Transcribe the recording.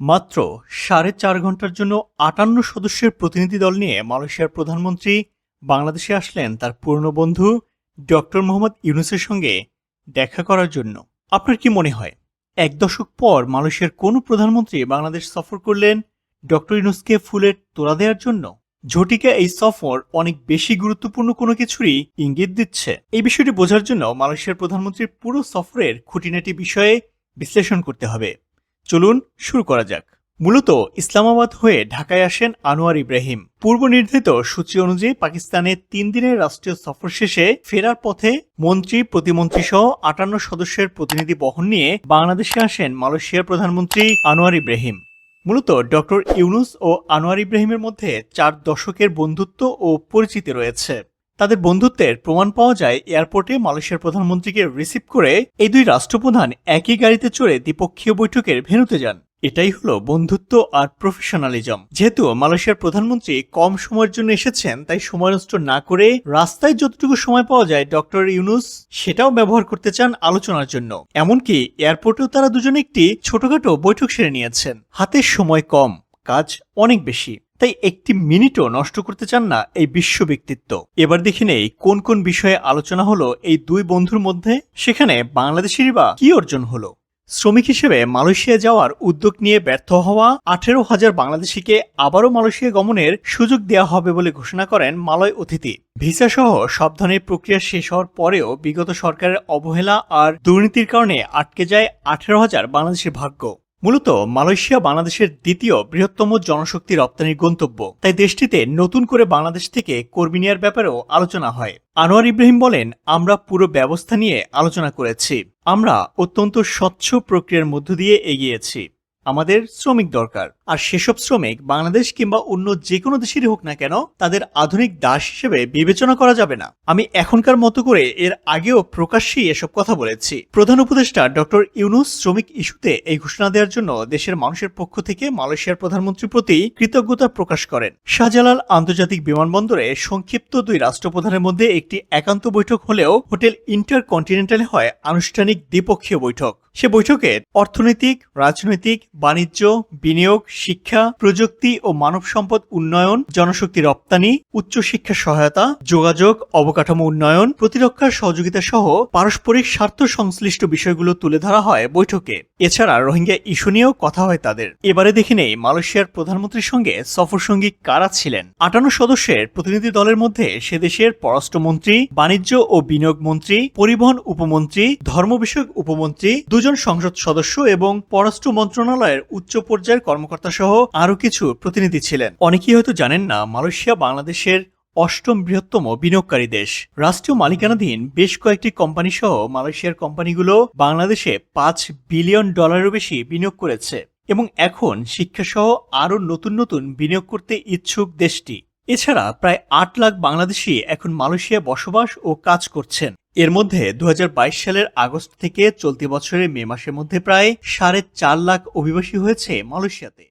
মাত্র সাড়ে চার ঘণ্টার জন্য আটান্ন সদস্যের প্রতিনিধি দল নিয়ে মালয়েশিয়ার প্রধানমন্ত্রী বাংলাদেশে আসলেন তার পুরনো বন্ধু ডক্টর মোহাম্মদ ইউনুসের সঙ্গে দেখা করার জন্য। আপনার কি মনে হয়, এক দশক পর মালয়েশিয়ার কোন প্রধানমন্ত্রী বাংলাদেশ সফর করলেন ডক্টর ইউনুসকে ফুলের তোলা দেওয়ার জন্য? ঝটিকা এই সফর অনেক বেশি গুরুত্বপূর্ণ কোনো কিছুরই ইঙ্গিত দিচ্ছে। এই বিষয়টি বোঝার জন্য মালয়েশিয়ার প্রধানমন্ত্রীর পুরো সফরের খুঁটিনাটি বিষয়ে বিশ্লেষণ করতে হবে। চলুন শুরু করা যাক। মূলত ইসলামাবাদ হয়ে ঢাকায় আসেন আনোয়ার ইব্রাহিম। পূর্ব নির্ধারিত সূচি অনুযায়ী পাকিস্তানে তিন দিনের রাষ্ট্রীয় সফর শেষে ফেরার পথে মন্ত্রী, প্রতিমন্ত্রী সহ আটান্ন সদস্যের প্রতিনিধি বহন নিয়ে বাংলাদেশে আসেন মালয়েশিয়ার প্রধানমন্ত্রী আনোয়ার ইব্রাহিম। মূলত ডক্টর ইউনুস ও আনোয়ার ইব্রাহিমের মধ্যে চার দশকের বন্ধুত্ব ও পরিচিতি রয়েছে। তাদের বন্ধুত্বের প্রমাণ পাওয়া যায় এয়ারপোর্টে মালয়েশিয়ার প্রধানমন্ত্রীকে রিসিভ করে এই দুই রাষ্ট্রপ্রধান একই গাড়িতে চড়ে দ্বিপক্ষীয় বৈঠকের ভেনুতে যান। এটাই হলো বন্ধুত্ব আর প্রফেশনালিজম যেহেতু মালয়েশিয়ার প্রধানমন্ত্রী কম সময়ের জন্য এসেছেন, তাই সময় নষ্ট না করে রাস্তায় যতটুকু সময় পাওয়া যায় ডক্টর ইউনুস সেটাও ব্যবহার করতে চান আলোচনার জন্য। এমনকি এয়ারপোর্টেও তারা দুজনে একটি ছোটখাটো বৈঠক সেরে নিয়েছেন। হাতের সময় কম, কাজ অনেক বেশি। তাই একটি মিনিটও নষ্ট করতে চান না এই বিশ্ব ব্যক্তিত্ব। এবার দেখে নেই কোন কোন বিষয়ে আলোচনা হলো এই দুই বন্ধুর মধ্যে, সেখানে বাংলাদেশেরই বা কি অর্জন হলো? শ্রমিক হিসেবে মালয়েশিয়া যাওয়ার উদ্যোগ নিয়ে ব্যর্থ হওয়া আঠেরো হাজার বাংলাদেশিকে আবারও মালয়েশিয়া গমনের সুযোগ দেওয়া হবে বলে ঘোষণা করেন মালয় অতিথি। ভিসা সহ সব ধরনের প্রক্রিয়া শেষ হওয়ার পরেও বিগত সরকারের অবহেলা আর দুর্নীতির কারণে আটকে যায় আঠেরো হাজার বাংলাদেশের ভাগ্য। মূলত মালয়েশিয়া বাংলাদেশের দ্বিতীয় বৃহত্তম জনশক্তি রপ্তানির গন্তব্য। তাই দেশটিতে নতুন করে বাংলাদেশ থেকে কর্মী নেওয়ার ব্যাপারেও আলোচনা হয়। আনোয়ার ইব্রাহিম বলেন, আমরা পুরো ব্যবস্থা নিয়ে আলোচনা করেছি। আমরা অত্যন্ত স্বচ্ছ প্রক্রিয়ার মধ্য দিয়ে এগিয়েছি। আমাদের শ্রমিক দরকার। আর সেসব শ্রমিক বাংলাদেশ কিংবা অন্য যে কোনো দেশেরই হোক না কেন তাদের আধুনিক দাস হিসেবে বিবেচনা করা যাবে না। আমি এখনকার মতো করে এর আগেও প্রকাশ্যেই এসব কথা বলেছি। প্রধান উপদেষ্টা ডক্টর ইউনুস শ্রমিক ইস্যুতে এই ঘোষণা দেওয়ার জন্য দেশের মানুষের পক্ষ থেকে মালয়েশিয়ার প্রধানমন্ত্রীর প্রতি কৃতজ্ঞতা প্রকাশ করেন। শাহজালাল আন্তর্জাতিক বিমানবন্দরে সংক্ষিপ্ত দুই রাষ্ট্রপ্রধানের মধ্যে একটি একান্ত বৈঠক হলেও হোটেল ইন্টার কন্টিনেন্টালে হয় আনুষ্ঠানিক দ্বিপক্ষীয় বৈঠক। সে বৈঠকে অর্থনৈতিক, রাজনৈতিক বাণিজ্য, বিনিয়োগ, শিক্ষা, প্রযুক্তি ও মানব সম্পদ উন্নয়ন, জনশক্তি রপ্তানি, উচ্চশিক্ষা সহায়তা, যোগাযোগ, অবকাঠামো উন্নয়ন প্রতিরক্ষার সহযোগিতা সহ পারস্পরিক স্বার্থ সংশ্লিষ্ট বিষয়গুলো তুলে ধরা হয় বৈঠকে। এছাড়া রোহিঙ্গা ইস্যু নিয়েও কথা হয় তাদের। এবারে দেখে নেই মালয়েশিয়ার প্রধানমন্ত্রীর সঙ্গে সফরসঙ্গী কারা ছিলেন। আটান্ন সদস্যের প্রতিনিধি দলের মধ্যে সে দেশের পররাষ্ট্রমন্ত্রী, বাণিজ্য ও বিনিয়োগ মন্ত্রী, পরিবহন উপমন্ত্রী, ধর্ম বিষয়ক উপমন্ত্রী, দুজন সংসদ সদস্য এবং পররাষ্ট্র মন্ত্রণালয়ের উচ্চ পর্যায়ের কর্মকর্তা সহ আরও কিছু প্রতিনিধি ছিলেন। অনেকেই হয়তো জানেন না, মালয়েশিয়া বাংলাদেশের অষ্টম বৃহত্তম বিনিয়োগকারী দেশ। রাষ্ট্রীয় মালিকানাধীন বেশ কয়েকটি কোম্পানি সহ মালয়েশিয়ার কোম্পানিগুলো বাংলাদেশে পাঁচ বিলিয়ন ডলারেরও বেশি বিনিয়োগ করেছে এবং এখন শিক্ষাসহ আরও নতুন নতুন বিনিয়োগ করতে ইচ্ছুক দেশটি। এছাড়া প্রায় আট লাখ বাংলাদেশি এখন মালয়েশিয়া বসবাস ও কাজ করছেন। এর মধ্যে দু হাজার বাইশ সালের আগস্ট থেকে চলতি বছরের মে মাসের মধ্যে প্রায় সাড়ে চার লাখ অভিবাসী হয়েছে মালয়েশিয়াতে।